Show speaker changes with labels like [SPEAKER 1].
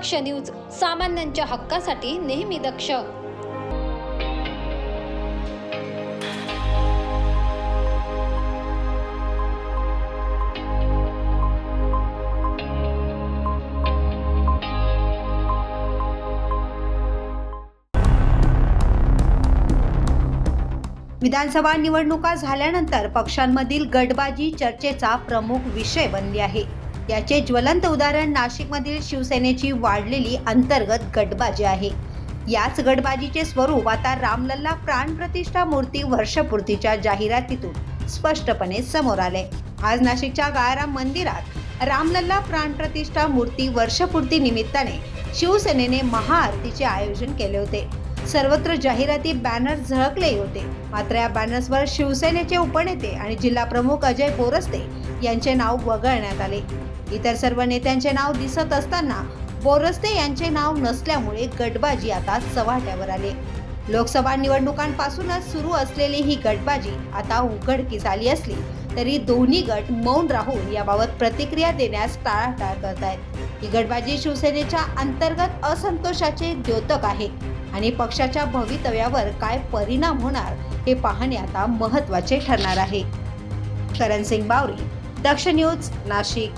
[SPEAKER 1] दक्ष news सामान्यांच्या हक्कासाठी नेहमी दक्ष.
[SPEAKER 2] विधानसभा निवडणुका झाल्यानंतर पक्षांमधील गटबाजी चर्चेचा प्रमुख विषय बनली आहे. याचे ज्वलंत उदाहरण नाशिकमधील शिवसेनेची वाढलेली अंतर्गत गटबाजी आहे. याच गटबाजीचे स्वरूप आता रामलल्ला प्राणप्रतिष्ठा मूर्ती वर्षपूर्तीच्या जाहिरातीतून स्पष्टपणे समोर आले. आज नाशिकच्या गायराम मंदिरात रामलल्ला प्राणप्रतिष्ठा मूर्ती वर्षपूर्ती निमित्ताने शिवसेनेने महाआरतीचे आयोजन केले होते. सर्वत्र जाहिराती बॅनर झळकले होते. मात्र या बॅनर्सवर शिवसेनेचे उपनेते आणि जिल्हा प्रमुख अजय बोरस्ते यांचे नाव वगळण्यात आले. इतर सर्व नेत्यांचे नाव दिसत असताना बोरस्ते यांचे नाव नसल्यामुळे गटबाजी आता चव्हाट्यावर आले. लोकसभा निवडणुकांपासूनच सुरू असलेली ही गटबाजी आता उघडकीस आली असली तरी दोन्ही गट मौन राहून याबाबत प्रतिक्रिया देण्यास टाळाटाळ करत आहेत ही गटबाजी शिवसेनेच्या अंतर्गत असंतोषाचे द्योतक आहे. आणि पक्षाच्या भवितव्यावर काय परिणाम होणार हे पाहणे आता महत्त्वाचे ठरणार आहे. करण सिंग बावरी दक्ष न्यूज नाशिक.